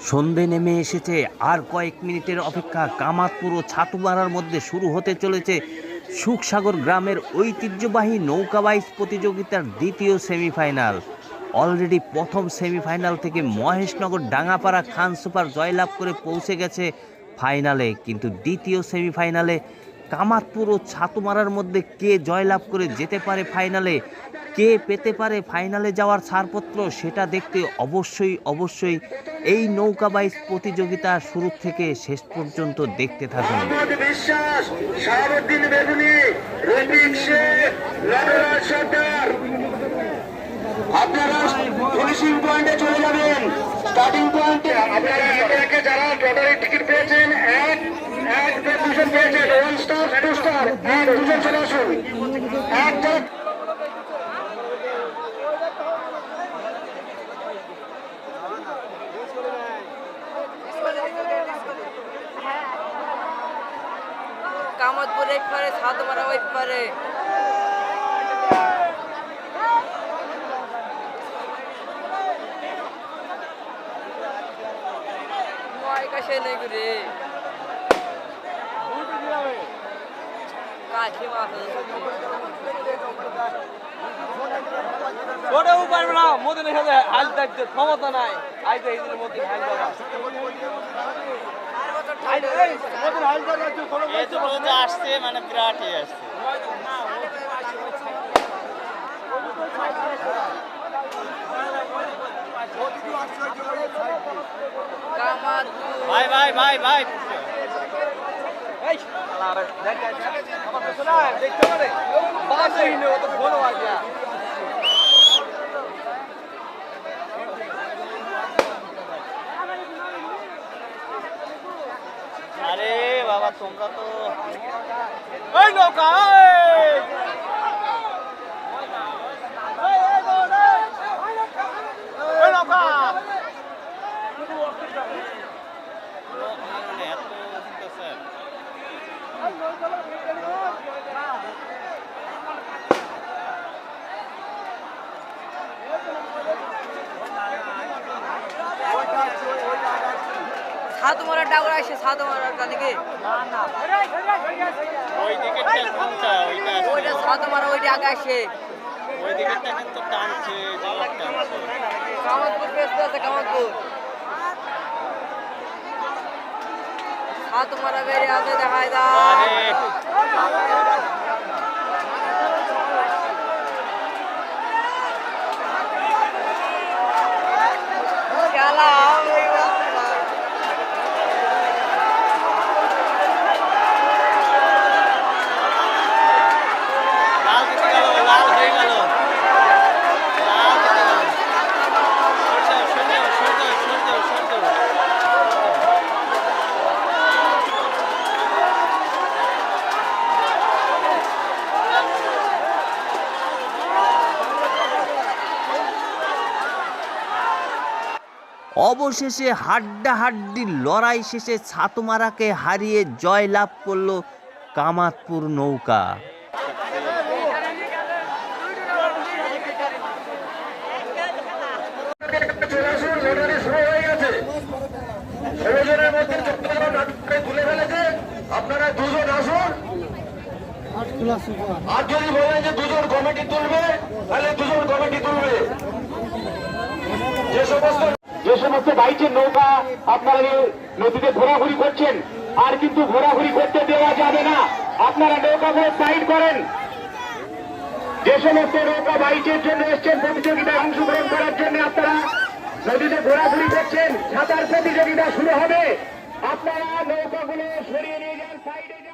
সন্ধে নেমে এসেছে, আর কয়েক মিনিটের অপেক্ষা কামাতপুর ও ছাতুমারার মধ্যে শুরু হতে চলেছে সুখসাগর গ্রামের ঐতিহ্যবাহী নৌকা বাইচ প্রতিযোগিতার দ্বিতীয় সেমিফাইনাল। অলরেডি প্রথম সেমিফাইনাল থেকে মহেশনগর ডাঙ্গাপাড়া খান সুপার জয়লাভ করে পৌঁছে গেছে ফাইনালে, কিন্তু দ্বিতীয় সেমিফাইনালে কামাতপুর ও ছাতুমারার মধ্যে কে জয়লাভ করে যেতে পারে ফাইনালে? কে পেতে পারে ফাইনালে যাওয়ার ছাড়পত্র? সেটা দেখতে অবশ্যই অবশ্যই এই নৌকা বাইচ প্রতিযোগিতা শুরু থেকে শেষ পর্যন্ত দেখতে থাকুন। আপনারা চলে যাবেন। স্টার্টিং পয়েন্টে আপনারা যারা লটারির টিকিট পেয়েছেন, এক এক পেয়েছেন। আসুন। এক কামতপুর এক পারে সাতমারা ওই পারে। ওটাও পারবে না মদিনের সাথে হাল থাকতে ক্ষমতা নাই। আইতে এই দিনের মধ্যে হাল বলতে আসছে মানে বিরাটই আসছে। ভাই ভাই ভাই ভাই। আরে বাবা তোমরা তো এই নৌকা এই! এই, এই, দৌড়, এই! এই নৌকা মানে এত উঠতেছে। সাতমারা ডাউর আসে সাতমারার কানিকে ওই দিকেরটা ওইটা। ওইটা সাতমারা ওইটা আগে আসে। কামাতপুর ব্যস্ত আছে কামাতপুর সাতমারা বেরিয়ে আছে দেখায় দা আরে অবশেষে হাড্ডাহাড্ডি লড়াই শেষে ছাতুমারাকে হারিয়ে জয়লাভ করল কামাতপুর নৌকা। দুজন কমিটি তুলবে, তাহলে দুজন কমিটি তুলবে। যে সমস্ত সমস্ত বাইকের নৌকা, আপনারা নদীতে ঘোরাঘুরি করছেন, আর কিন্তু ঘোরাঘুরি করতে দেওয়া যাবে না। আপনারা নৌকাগুলো সাইড করেন। যে সমস্ত নৌকা বাইকের জন্য এসছেন, প্রতিযোগিতায় অংশগ্রহণ করার জন্য আপনারা নদীতে ঘোরাঘুরি করছেন, সাঁতার প্রতিযোগিতা শুরু হবে। আপনারা নৌকাগুলো সরিয়ে নিয়ে যান, সাইডে